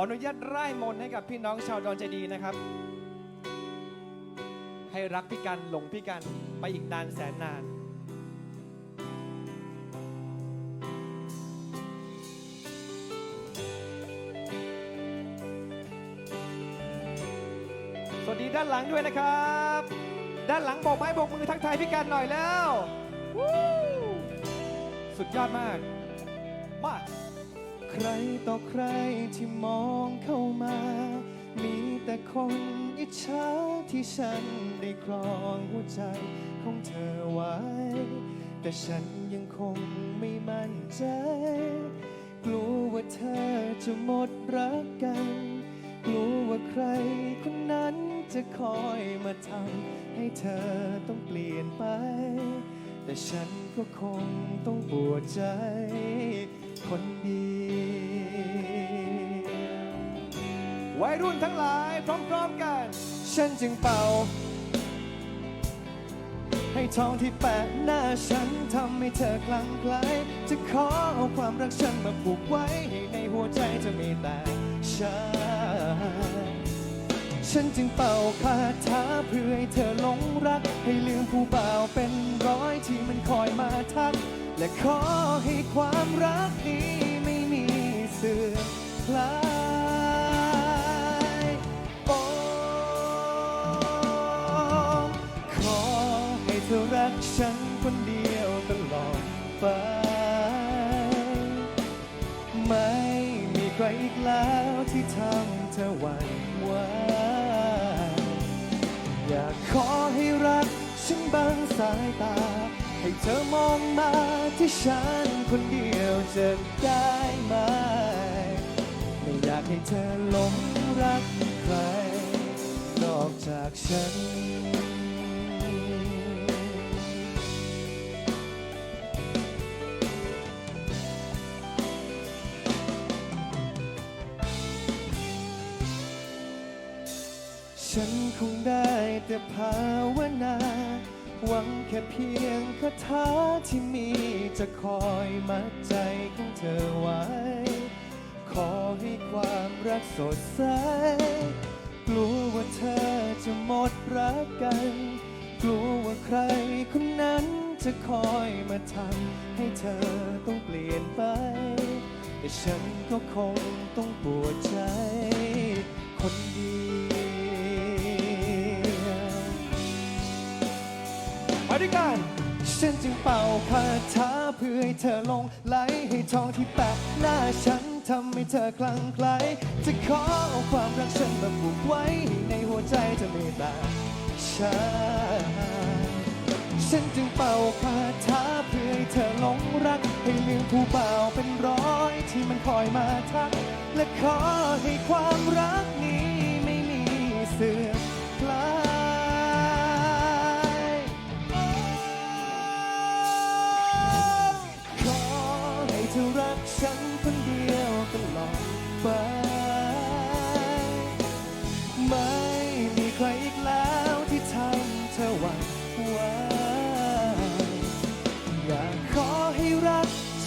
ออนุญาตไล่มนให้กับพี่น้องชาวดอนใจดีนะครับ ให้รักพี่กันหลงพี่กันไปอีกนานแสนนาน สวัสดีด้านหลังด้วยนะครับ ด้านหลังโบกไม้โบกมือทักทายพี่กันหน่อยแล้ว สุดยอดมาก มา ใครต่อใครที่มองเข้ามา มีแต่คนอิจฉาที่ฉันได้ครองหัวใจของเธอไว้ แต่ฉันยังคงไม่มั่นใจ กลัวว่าเธอจะหมดรักกัน กลัวว่าใครคนนั้นจะคอยมาทำให้เธอต้องเปลี่ยนไป แต่ฉันก็คงต้องปวดใจ คนเดียววัยรุ่นทั้งหลายพร้อมๆกัน ฉันจึงเป่า ให้ทองที่แปะหน้าฉันทำให้เธอคลั่งไคล้จะขอเอาความรักฉันมาผูกไว้ ให้ในหัวใจจะมีแต่ฉันฉันจึงเป่าคาถาเพื่อให้เธอหลงรัก ให้ลืมผู้บ่าวเป็นร้อยที่มันคอยมาทัก และขอให้ความรักนี้ไม่มีเสื่อมคลายโอ้ขอให้เธอรักฉันคนเดียวตลอดไป ไม่มีใครอีกแล้วที่ทำเธอหวั่นไหวอยากขอให้รักฉันบังสายตา ให้เธอมองมาที่ฉันคนเดียวจะได้ไหม ไม่อยากให้เธอหลงรักใคร นอกจากฉัน ฉันคงได้แต่ภาวนา หวังแค่เพียงคาถาที่มีจะคอยมัดใจของเธอไว้ ขอให้ความรักสดใส กลัวว่าเธอจะหมดรักกัน กลัวว่าใครคนนั้นจะคอยมาทำให้เธอต้องเปลี่ยนไป แต่ฉันก็คงต้องปวดใจ คนดี ด้วยกัน ฉันจึงเป่าคาถาเพื่อให้เธอลงไหลให้ทองที่แปะหน้าฉันทำให้เธอคลั่งไคล้จะขอเอาความรักฉันมาผูกไว้ในหัวใจจะไม่แต่ฉันฉันจึงเป่าคาถาเพื่อให้เธอหลงรัก ให้ลืมผู้บ่าเป็นร้อยที่มันคอยมาทัก และขอให้ความรักนี้ไม่มีเสื่อม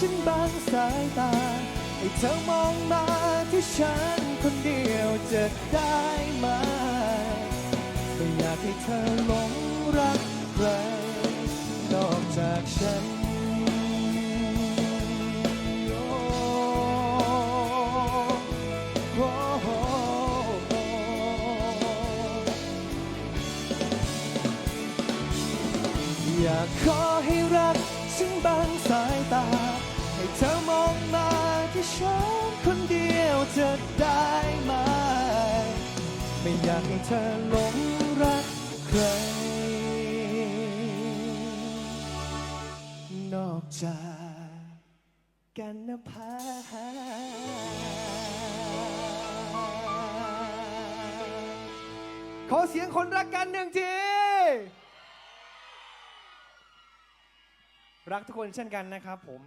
ฉันบางสายตา ให้เธอมองมาที่ฉันคนเดียวจะได้ไหมไม่อยากให้เธอหลงรักใครนอกจากฉันอยากขอให้รักฉันบางสายตา ให้เธอมองมาที่ฉันคนเดียวจะได้ไหม ไม่อยากให้เธอหลงรักใคร นอกจากกันนภาขอเสียงคนรักกันหนึ่งที รักทุกคนเช่นกันนะครับผม